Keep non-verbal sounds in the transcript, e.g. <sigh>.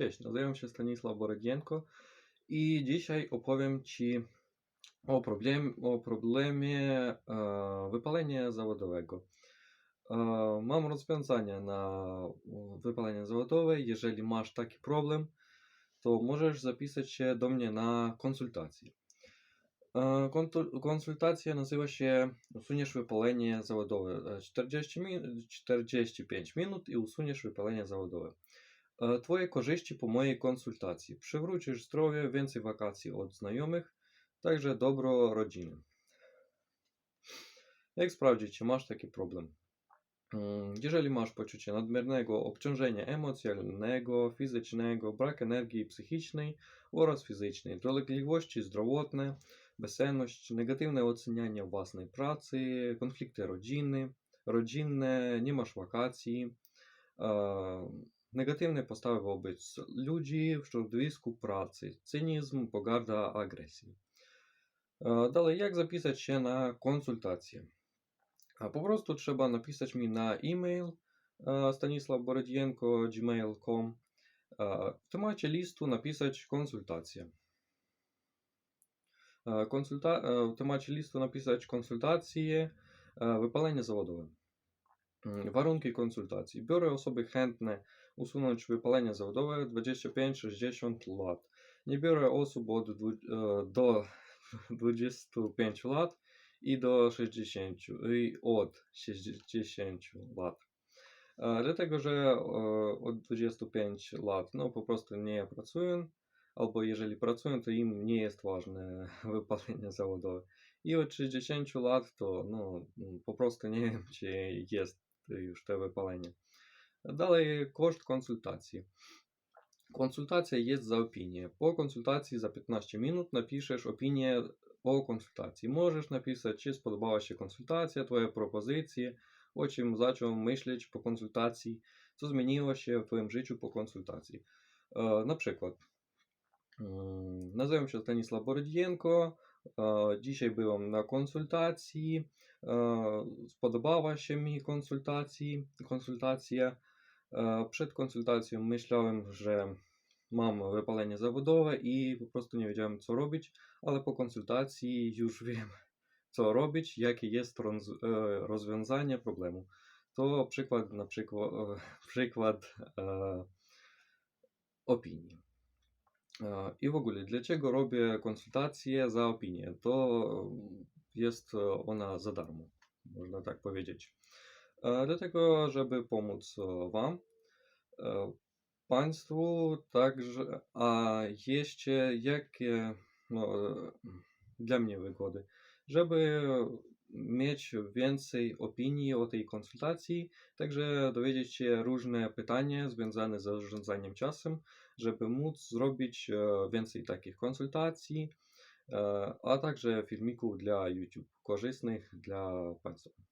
Cześć, nazywam się Stanisław Borodzienko i dzisiaj opowiem Ci o, problem, o problemie e, wypalenia zawodowego. E, mam rozwiązanie na wypalenie zawodowe. Jeżeli masz taki problem, to możesz zapisać się do mnie na konsultację. E, Konsultacja nazywa się Usuniesz wypalenie zawodowe. E, 40 min- 45 minut i usuniesz wypalenie zawodowe. E, Twoje korzyści po mojej konsultacji. Przywrócisz zdrowie, więcej wakacji od znajomych, także dobro rodziny. Jak sprawdzić, czy masz taki problem? Mm, Jeżeli masz poczucie nadmiernego obciążenia emocjonalnego, fizycznego, brak energii psychicznej oraz fizycznej, dolegliwości zdrowotne, bezsenność, negatywne ocenianie własnej pracy, konflikty rodziny, rodzinne, nie masz wakacji, Негативне поставив обіць люджі в шордвіску праці, цинізм, погарда агресії. Е, Далі, як записати ще на консультації? Попросту треба написати мені на e-mail Stanislav е, Бородєнко gmail.com в е, томачі лісту написати консультація. Консульта... В томачі лісту написати консультації випалення заводове. Warunki konsultacji. Biorę особи хентне. Usunąć wypalenie zawodowe 25-60 lat. Nie biorę osób od e, do <laughs> 25 lat i do 60 i od 60 lat. E, Dlatego, że e, od 25 lat no po prostu nie pracują, albo jeżeli pracują, to im nie jest ważne <laughs> wypalenie zawodowe. I od 60 lat to no, po prostu nie wiem, czy jest już to wypalenie. Далі кошт консультації. Консультація є за опінія. По консультації за 15 минут напишеш опінія по консультації. Можеш написати, чи сподобалася консультація, твоя пропозиція, о чим зачем мислиш по консультації, що змінилося в твоєму житті по консультації. Е, наприклад, називаємо ще Станіслав Бородієнко. Dzisiaj byłem na konsultacji, spodobała się mi консультація. konsultacja. E, Przed konsultacją myślałem, że mam wypalenie zawodowe i po prostu nie wiedziałem co robić, ale po konsultacji już <laughs> wiem co robić, jakie jest e, rozwiązanie problemu. To przykład na przykład, <laughs> przykład e, opinii. E, I w ogóle, dlaczego robię konsultację za opinię? To jest ona za darmo, można tak powiedzieć. E, Dlatego, żeby pomóc e, Wam, e, Państwu, także, a jeszcze jakie no, dla mnie wygody, żeby mieć więcej opinii o tej konsultacji, także dowiedzieć się różne pytania związane z zarządzaniem czasem, żeby móc zrobić więcej takich konsultacji, a także filmików dla YouTube, korzystnych dla Państwa.